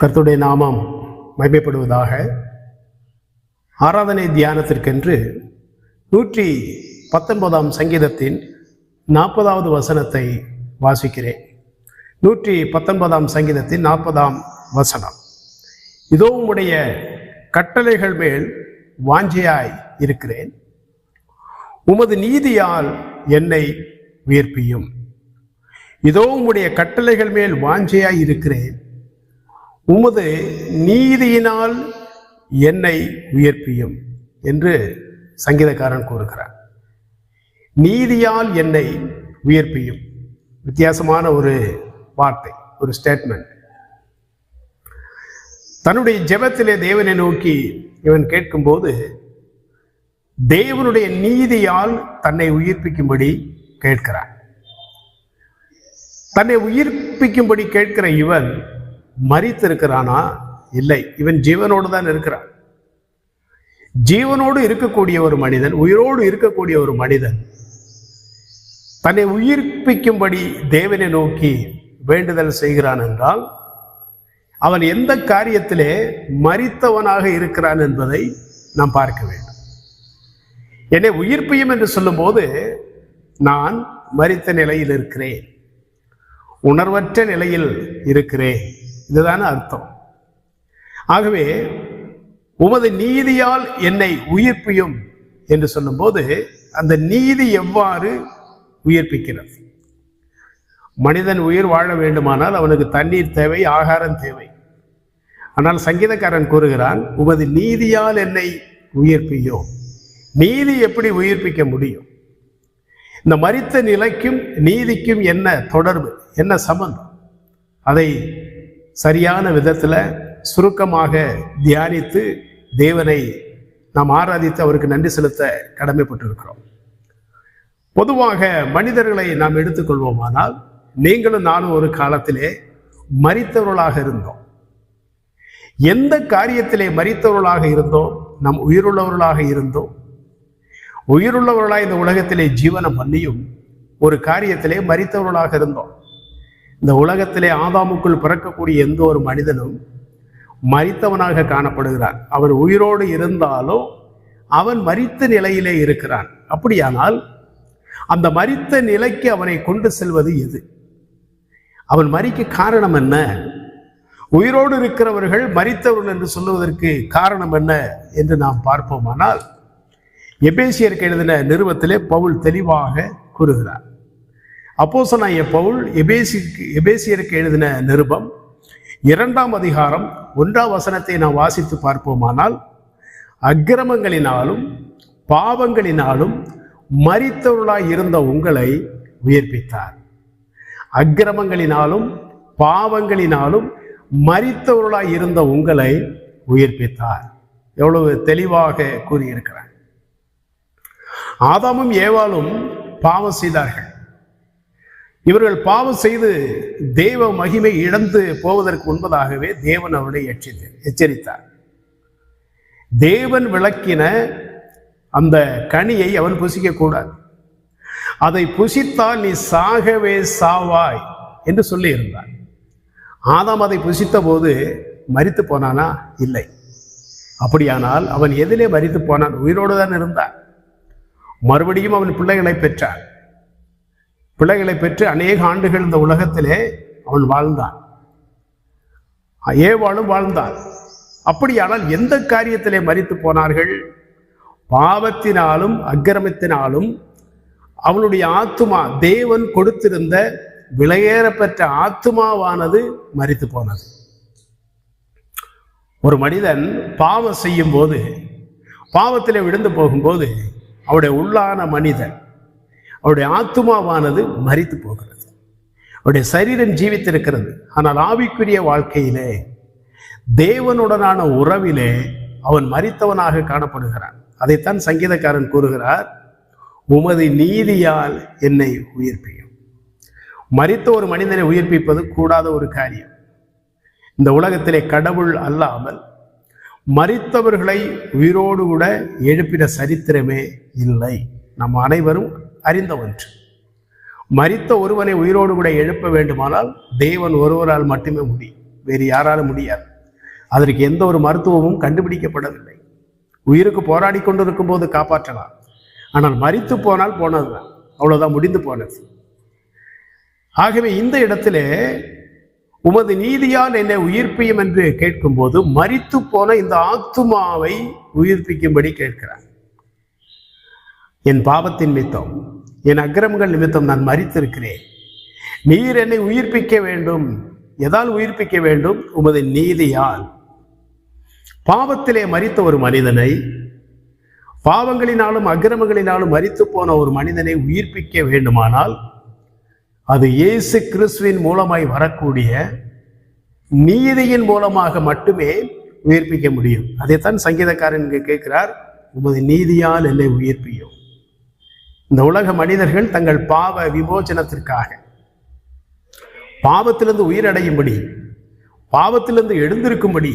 கர்த்துடைய நாமம் மகிமைப்படுவதாக ஆராதனை தியானத்திற்கென்று நூற்றி பத்தொன்பதாம் சங்கீதத்தின் நாற்பதாவது வசனத்தை வாசிக்கிறேன். நூற்றி பத்தொன்பதாம் சங்கீதத்தின் நாற்பதாம் வசனம். இதோ உம்முடைய கட்டளைகள் மேல் வாஞ்சையாய் இருக்கிறேன். உமது நீதியால் என்னை உயிர்ப்பியும் இதோ உம்முடைய கட்டளைகள் மேல் வாஞ்சையாய் இருக்கிறேன். உமது நீதியினால் என்னை உயர்ப்பியும் என்று சங்கீதக்காரன் கூறுகிறார். நீதியால் என்னை உயர்ப்பியும். வித்தியாசமான ஒரு வார்த்தை ஒரு ஸ்டேட்மெண்ட் தன்னுடைய ஜெபத்திலே தேவனை நோக்கி இவன் கேட்கும்போது தேவனுடைய நீதியால் தன்னை உயிர்ப்பிக்கும்படி கேட்கிறான் தன்னை உயிர்ப்பிக்கும்படி கேட்கிற இவன் மறித்து இருக்கிறானா இல்லை. இவன் ஜீவனோடு தான் இருக்கிறான். ஜீவனோடு இருக்கக்கூடிய ஒரு மனிதன் உயிரோடு இருக்கக்கூடிய ஒரு மனிதன் தன்னை உயிர்ப்பிக்கும்படி தேவனை நோக்கி வேண்டுதல் செய்கிறான் என்றால் அவன் எந்த காரியத்திலே மறித்தவனாக இருக்கிறான் என்பதை நாம் பார்க்க வேண்டும். என்னை உயிர்ப்பியும் என்று சொல்லும்போது நான் மறித்த நிலையில் இருக்கிறேன். உணர்வற்ற நிலையில் இருக்கிறேன். இதுதான அர்த்தம். ஆகவே உமது நீதியால் என்னை உயிர்ப்பியும் என்று சொல்லும்போது அந்த நீதி எவ்வாறு உயிர்ப்பிக்கிறது? மனிதன் உயிர் வாழ வேண்டுமானால் அவனுக்கு தண்ணீர் தேவை ஆகாரம் தேவை. ஆனால் சங்கீதக்காரன் கூறுகிறான் உமது நீதியால் என்னை உயிர்ப்பியோ நீதி எப்படி உயிர்ப்பிக்க முடியும்? இந்த மறித்த நிலைக்கும் நீதிக்கும் என்ன தொடர்பு என்ன சம்பந்தம்? அதை சரியான விதத்தில் சுருக்கமாக தியானித்து தேவனை நாம் ஆராதித்து அவருக்கு நன்றி செலுத்த கடமைப்பட்டிருக்கிறோம். பொதுவாக மனிதர்களை நாம் எடுத்துக்கொள்வோமானால் நீங்களும் நானும் ஒரு காலத்திலே மறித்தவர்களாக இருந்தோம். எந்த காரியத்திலே மறித்தவர்களாக இருந்தோம்? நம் உயிருள்ளவர்களாக இருந்தோம். உயிருள்ளவர்களாக இந்த உலகத்திலே ஜீவனம் பண்ணியும் ஒரு காரியத்திலே மறித்தவர்களாக இருந்தோம். இந்த உலகத்திலே ஆதாமுக்குள் பிறக்கக்கூடிய எந்த ஒரு மனிதனும் மறித்தவனாக காணப்படுகிறான். அவன் உயிரோடு இருந்தாலும் அவன் மறித்த நிலையிலே இருக்கிறான். அப்படியானால் அந்த மரித்த நிலைக்கு அவனை கொண்டு செல்வது எது? அவன் மறிக்க காரணம் என்ன? உயிரோடு இருக்கிறவர்கள் மறித்தவர்கள் என்று சொல்லுவதற்கு காரணம் என்ன என்று நாம் பார்ப்போமானால் எபேசியருக்கு எழுதின நிறுவத்திலே பவுல் தெளிவாக கூறுகிறார். அப்போசனாய பவுல் எபேசிக்கு எபேசியருக்கு எழுதின நிருபம். இரண்டாம் அதிகாரம் ஒன்றாம் வசனத்தை நாம் வாசித்து பார்ப்போமானால் அக்கிரமங்களினாலும் பாவங்களினாலும் மறித்தவர்களாய் இருந்த உங்களை உயிர்ப்பித்தார். அக்கிரமங்களினாலும் பாவங்களினாலும் மறித்தவர்களாய் இருந்த உங்களை உயிர்ப்பித்தார். எவ்வளவு தெளிவாக கூறியிருக்கிறார். ஆதாமும் ஏவாளும் பாவம் செய்தார்கள். இவர்கள் பாவம் செய்து தெய்வ மகிமை இழந்து போவதற்கு முன்பதாகவே தேவன் அவர்களை எச்சரி எச்சரித்தார். தேவன் விளக்கின அந்த கனியை அவன் புசிக்கக்கூடாது அதை புசித்தால் நீ சாகவே சாவாய் என்று சொல்லி இருந்தார் ஆதாம் அதை புசித்த போது மறித்து போனானா? இல்லை. அப்படியானால் அவன் எதிலே மறித்து போனான். உயிரோடு தான் இருந்தான். மறுபடியும் அவன் பிள்ளைகளை பெற்றான். பிள்ளைகளை பெற்று அநேக ஆண்டுகள் இந்த உலகத்திலே அவன் வாழ்ந்தான். ஏவாளும் வாழ்ந்தான். அப்படியானால் எந்த காரியத்திலே மறித்து போனார்கள்? பாவத்தினாலும் அக்கிரமத்தினாலும் அவனுடைய ஆத்துமா தேவன் கொடுத்திருந்த விலையேறப்பெற்ற ஆத்துமாவானது மறித்து போனது. ஒரு மனிதன் பாவம் செய்யும் போது பாவத்தில் விழுந்து போகும்போது அவருடைய உள்ளான மனிதன் அவருடைய ஆத்துமாவானது மறித்து போகிறது. அவருடைய சரீரம் ஜீவித்திருக்கிறது. ஆனால் ஆவிக்குரிய வாழ்க்கையிலே தேவனுடனான உறவிலே அவன் மறித்தவனாக காணப்படுகிறான். அதைத்தான் சங்கீதக்காரன் கூறுகிறார் உமது நீதியால் என்னை உயிர்ப்பியும். மறித்த ஒரு மனிதனை உயிர்ப்பிப்பது கூடாத ஒரு காரியம். இந்த உலகத்திலே கடவுள் அல்லாமல் மறித்தவர்களை உயிரோடு கூட எழுப்பின சரித்திரமே இல்லை. நம் அனைவரும் அறிந்த ஒன்று. மறித்த ஒருவனை உயிரோடு கூட எழுப்ப வேண்டுமானால் தேவன் ஒருவரால் மட்டுமே முடியும் வேறு யாராலும் முடியாது. அதற்கு எந்த ஒரு மருத்துவமும் கண்டுபிடிக்கப்படவில்லை. உயிருக்கு போராடி கொண்டிருக்கும் போது காப்பாற்றலாம். ஆனால் மறித்து போனால் போனதுதான். அவ்வளவுதான் முடிந்து போனது. ஆகவே இந்த இடத்திலே உமது நீதியால் என்னை உயிர்ப்பியும் என்று கேட்கும்போது மறித்து போன இந்த ஆத்துமாவை உயிர்ப்பிக்கும்படி கேட்கிறார். என் பாவத்தின் நிமித்தம் என் அக்கிரமங்கள் நிமித்தம் நான் மறித்திருக்கிறேன் நீர் என்னை உயிர்ப்பிக்க வேண்டும். எதால் உயிர்ப்பிக்க வேண்டும்? உமது நீதியால். பாவத்திலே மறித்த ஒரு மனிதனை பாவங்களினாலும் அக்கிரமங்களினாலும் மறித்து போன ஒரு மனிதனை உயிர்ப்பிக்க வேண்டுமானால் அது இயேசு கிறிஸ்துவின் மூலமாய் வரக்கூடிய நீதியின் மூலமாக மட்டுமே உயிர்ப்பிக்க முடியும். அதைத்தான் சங்கீதக்காரன் இங்கு கேட்கிறார் உமது நீதியால் என்னை உயிர்ப்பியும். இந்த உலக மனிதர்கள் தங்கள் பாவ விமோச்சனத்திற்காக பாவத்திலிருந்து உயிரடையும்படி பாவத்திலிருந்து எழுந்திருக்கும்படி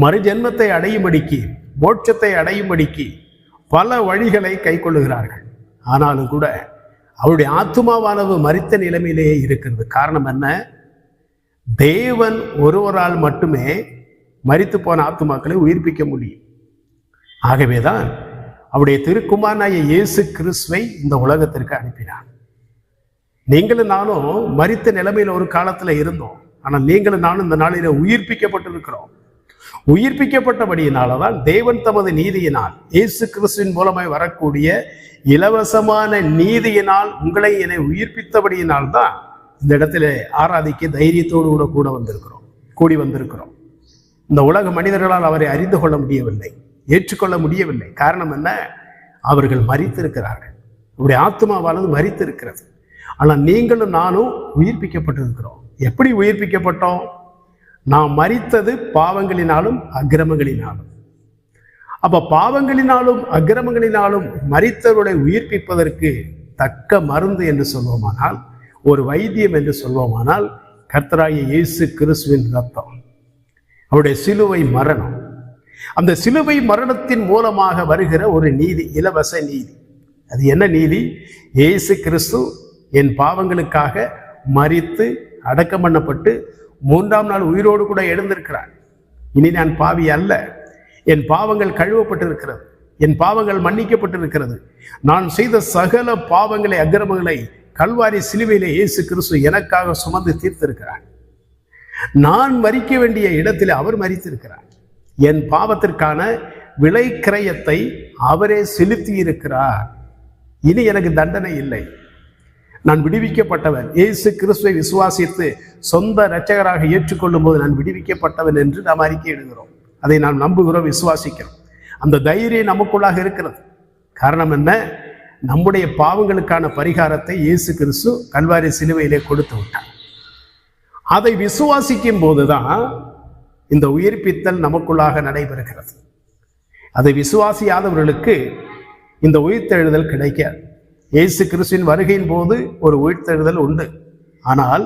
மறுஜென்மத்தை அடையும்படிக்கு மோட்சத்தை அடையும்படிக்கு பல வழிகளை கைக்கொள்ளுகிறார்கள். ஆனாலும் கூட அவருடைய ஆத்மாவானது மறித்த நிலைமையிலேயே இருக்கிறது. காரணம் என்ன? தேவன் ஒருவரால் மட்டுமே மறித்து போன ஆத்துமாக்களை உயிர்ப்பிக்க முடியும். ஆகவேதான் அவருடைய திருக்குமாரனாய இயேசு கிறிஸ்துவை இந்த உலகத்திற்கு அனுப்பினார். நீங்களும் நானும் மறித்த நிலைமையில் ஒரு காலத்துல இருந்தோம். ஆனால் நீங்களும் நானும் இந்த நாளில உயிர்ப்பிக்கப்பட்டிருக்கிறோம். உயிர்ப்பிக்கப்பட்டபடியினால தான் தேவன் தமது நீதியினால் இயேசு கிறிஸ்துவின் மூலமாய் வரக்கூடிய இலவசமான நீதியினால் உங்களை என்னை உயிர்ப்பித்தபடியினால் தான் இந்த இடத்துல ஆராதிக்க தைரியத்தோடு கூட கூட வந்திருக்கிறோம் கூடி வந்திருக்கிறோம். இந்த உலக மனிதர்களால் அவரை அறிந்து கொள்ள முடியவில்லை. ஏற்றுக்கொள்ள முடியவில்லை. காரணம் என்ன? அவர்கள் மறித்திருக்கிறார்கள் அவருடைய ஆத்மாவானது மறித்திருக்கிறது ஆனால் நீங்களும் நானும் உயிர்ப்பிக்கப்பட்டிருக்கிறோம். எப்படி உயிர்ப்பிக்கப்பட்டோம்? நாம் மறித்தது பாவங்களினாலும் அக்கிரமங்களினாலும். அப்ப பாவங்களினாலும் அக்கிரமங்களினாலும் மறித்தவர்களை உயிர்ப்பிப்பதற்கு தக்க மருந்து என்று சொல்வோமானால் ஒரு வைத்தியம் என்று சொல்வோமானால் கர்த்தராகிய இயேசு கிறிஸ்துவின் ரத்தம். அவருடைய சிலுவை மரணம். அந்த சிலுவை மரணத்தின் மூலமாக வருகிற ஒரு நீதி இலவச நீதி. அது என்ன நீதி? இயேசு கிறிஸ்து என் பாவங்களுக்காக மறித்து அடக்கம் பண்ணப்பட்டு மூன்றாம் நாள் உயிரோடு கூட எழுந்திருக்கிறார். இனி நான் பாவி அல்ல. என் பாவங்கள் கழுவப்பட்டிருக்கிறது. என் பாவங்கள் மன்னிக்கப்பட்டிருக்கிறது. நான் செய்த சகல பாவங்களை அக்கிரமங்களை கல்வாரி சிலுவையிலே இயேசு கிறிஸ்து எனக்காக சுமந்து தீர்த்திருக்கிறார். நான் மறிக்க வேண்டிய இடத்தில் அவர் மறித்திருக்கிறார் என் பாவத்திற்கான விலை கிரயத்தை அவரே செலுத்தி இருக்கிறார் இனி எனக்கு தண்டனை இல்லை. நான் விடுவிக்கப்பட்டவன். இயேசு கிறிஸ்துவை விசுவாசித்து சொந்த இரட்சகராக ஏற்றுக்கொள்ளும் போது நான் விடுவிக்கப்பட்டவன் என்று நாம் அறிக்கை அதை நாம் நம்புகிறோம் விசுவாசிக்கிறோம். அந்த தைரியம் நமக்குள்ளாக இருக்கிறது. காரணம் என்ன? நம்முடைய பாவங்களுக்கான பரிகாரத்தை இயேசு கிறிஸ்து கல்வாரி சிலுவையிலே கொடுத்து விட்டார். அதை விசுவாசிக்கும் போதுதான் இந்த உயிர்ப்பித்தல் நமக்குள்ளாக நடைபெறுகிறது. அதை விசுவாசியாதவர்களுக்கு இந்த உயிர்த்தெழுதல் கிடைக்காது. இயேசு கிறிஸ்துவின் வருகையின் போது ஒரு உயிர்த்தெழுதல் உண்டு. ஆனால்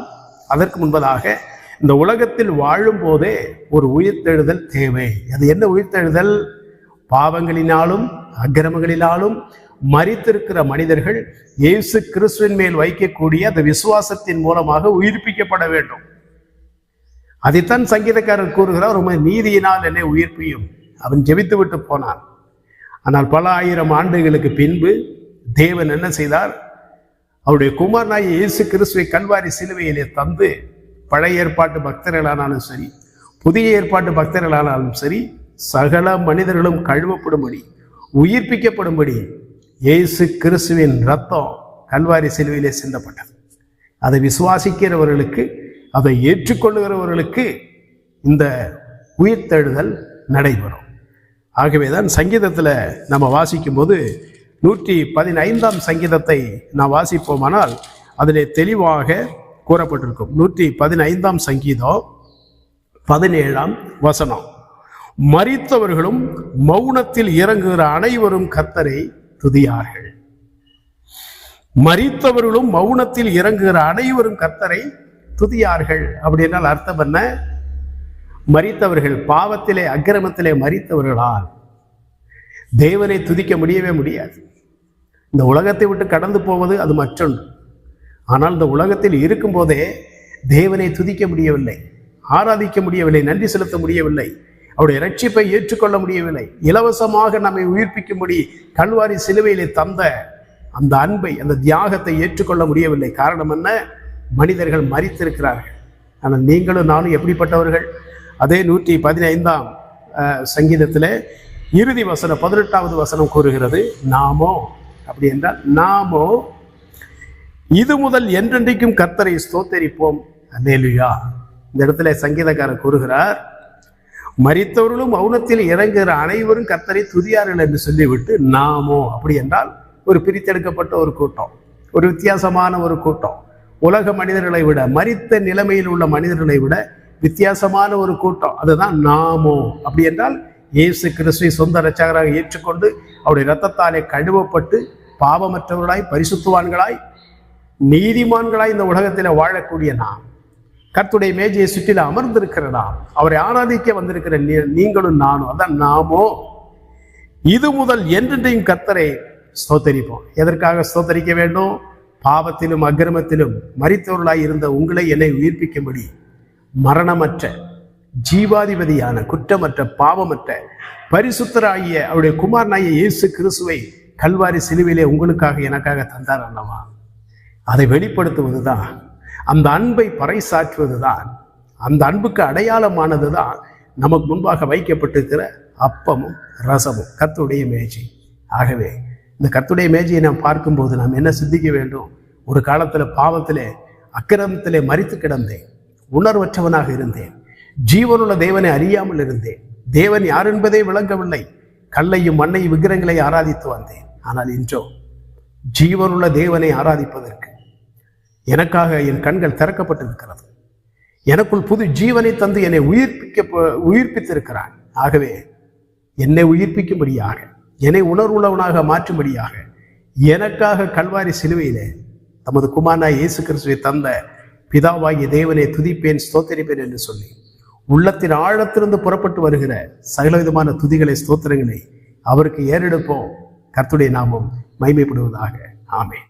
அதற்கு முன்பதாக இந்த உலகத்தில் வாழும் போதே ஒரு உயிர்த்தெழுதல் தேவை. அது என்ன உயிர்த்தெழுதல்? பாவங்களினாலும் அக்கிரமங்களினாலும் மறித்திருக்கிற மனிதர்கள் இயேசு கிறிஸ்துவின் மேல் வைக்கக்கூடிய அந்த விசுவாசத்தின் மூலமாக உயிர்ப்பிக்கப்பட வேண்டும். அதைத்தான் சங்கீதக்காரர் கூறுகிறார் உண்மை நீதியினால் என்னை உயிர்ப்பியும். அவன் ஜெபித்து விட்டு போனான். ஆனால் பல ஆயிரம் ஆண்டுகளுக்கு பின்பு தேவன் என்ன செய்தார்? அவருடைய குமாரனாய் இயேசு கிறிஸ்துவை கல்வாரி சிலுவையிலே தந்து பழைய ஏற்பாட்டு பக்தர்களானாலும் சரி புதிய ஏற்பாட்டு பக்தர்களானாலும் சரி சகல மனிதர்களும் கழுவப்படும்படி உயிர்ப்பிக்கப்படும்படி இயேசு கிறிஸ்துவின் ரத்தம் கல்வாரி சிலுவையிலே சிந்தப்பட்டது. அதை விசுவாசிக்கிறவர்களுக்கு அதை ஏற்றுக்கொள்ளுகிறவர்களுக்கு இந்த உயிர்த்தெழுதல் நடைபெறும். ஆகவேதான் சங்கீதத்தில் நம்ம வாசிக்கும்போது நூற்றி பதினைந்தாம் சங்கீதத்தை நாம் வாசிப்போமானால் அதிலே தெளிவாக கூறப்பட்டிருக்கும். நூற்றி பதினைந்தாம் சங்கீதம் பதினேழாம் வசனம். மறித்தவர்களும் மௌனத்தில் இறங்குகிற அனைவரும் கத்தரை துதியார்கள். மறித்தவர்களும் மௌனத்தில் இறங்குகிற அனைவரும் கத்தரை துதியார்கள் அப்படின்னால் அர்த்தம் என்ன? மறித்தவர்கள் பாவத்திலே அக்கிரமத்திலே மறித்தவர்களால் தேவனை துதிக்க முடியவே முடியாது. இந்த உலகத்தை விட்டு கடந்து போவது அது மற்றொன்று. ஆனால் இந்த உலகத்தில் இருக்கும்போதே தேவனை துதிக்க முடியவில்லை ஆராதிக்க முடியவில்லை நன்றி செலுத்த முடியவில்லை அவருடைய ரட்சிப்பை ஏற்றுக்கொள்ள முடியவில்லை இலவசமாக நம்மை உயிர்ப்பிக்கும்படி கல்வாரி சிலுவையிலே தந்த அந்த அன்பை அந்த தியாகத்தை ஏற்றுக்கொள்ள முடியவில்லை. காரணம் என்ன? மனிதர்கள் மறித்திருக்கிறார்கள் ஆனால் நீங்களும் நானும் எப்படிப்பட்டவர்கள்? அதே நூற்றி பதினைந்தாம் சங்கீதத்தில் இறுதி வசனம் பதினெட்டாவது வசனம் கூறுகிறது நாமோ அப்படி என்றால் நாமோ இது முதல் என்றென்றைக்கும் கர்த்தரை ஸ்தோத்தரிப்போம். அல்லேலுயா. இந்த இடத்துல சங்கீதக்காரர் கூறுகிறார் மறித்தவர்களும் மௌனத்தில் இறங்குகிற அனைவரும் கர்த்தரை துதியார்கள் என்று சொல்லிவிட்டு நாமோ அப்படி என்றால் ஒரு பிரித்தெடுக்கப்பட்ட ஒரு கூட்டம் ஒரு வித்தியாசமான ஒரு கூட்டம். உலக மனிதர்களை விட மரித்த நிலைமையில் உள்ள மனிதர்களை விட வித்தியாசமான ஒரு கூட்டம். அதுதான் நாமோ. அப்படி என்றால் இயேசு கிறிஸ்துவை சொந்த ரச்சகராக ஏற்றுக்கொண்டு அவருடைய இரத்தத்தாலே கழுவப்பட்டு பாவமற்றவர்களாய் பரிசுத்துவான்களாய் நீதிமான்களாய் இந்த உலகத்தில் வாழக்கூடிய நாம் கர்த்துடைய மேஜையை சுற்றில அமர்ந்திருக்கிற நாம் அவரை ஆராதிக்க வந்திருக்கிற நீ- நீங்களும் நானும் அதான் நாமோ. இது முதல் என்றென்றையும் கர்த்தரை ஸ்தோத்தரிப்போம். எதற்காக ஸ்தோத்தரிக்க வேண்டும்? பாவத்திலும் அக்கிரமத்திலும் மறித்தவர்களாய் இருந்த உங்களை என்னை உயிர்ப்பிக்கும்படி மரணமற்ற ஜீவாதிபதியான குற்றமற்ற பாவமற்ற பரிசுத்தராகிய அவருடைய குமாரனாகிய இயேசு கிறிஸ்துவை கல்வாரி சிலுவையிலே உங்களுக்காக எனக்காக தந்தார் அல்லவா? அதை வெளிப்படுத்துவது தான் அந்த அன்பை பறைசாற்றுவதுதான் அந்த அன்புக்கு அடையாளமானது தான் நமக்கு முன்பாக வைக்கப்பட்டிருக்கிற அப்பமும் ரசமும் கத்துடைய மேஜை. ஆகவே இந்த கத்துடைய மேஜையை நாம் பார்க்கும்போது நாம் என்ன சிந்திக்க வேண்டும்? ஒரு காலத்தில் பாவத்திலே அக்கிரமத்திலே மறித்து கிடந்தேன். உணர்வற்றவனாக இருந்தேன். ஜீவனுள்ள தேவனை அறியாமல் இருந்தேன். தேவன் யார் என்பதே விளங்கவில்லை. கல்லையும் மண்ணையும் விக்கிரங்களை ஆராதித்து வந்தேன். ஆனால் இன்றோ ஜீவனுள்ள தேவனை ஆராதிப்பதற்கு எனக்காக என் கண்கள் திறக்கப்பட்டிருக்கிறது. எனக்குள் புது ஜீவனை தந்து என்னை உயிர்ப்பிக்க உயிர்ப்பித்திருக்கிறான் ஆகவே என்னை உயிர்ப்பிக்கும்படியாக என்னை உணர்வுள்ளவனாக மாற்றும்படியாக எனக்காக கல்வாரி சிலுவையிலே தமது குமாரனாய் இயேசு கிறிஸ்துவை தந்த பிதாவாகிய தேவனை துதிப்பேன் ஸ்தோத்தரிப்பேன் என்று சொல்லி உள்ளத்தின் ஆழத்திலிருந்து புறப்பட்டு வருகிற சகலவிதமான துதிகளை ஸ்தோத்திரங்களை அவருக்கு ஏறெடுப்போம். கர்த்துடைய நாமம் மைமைப்படுவதாக ஆமே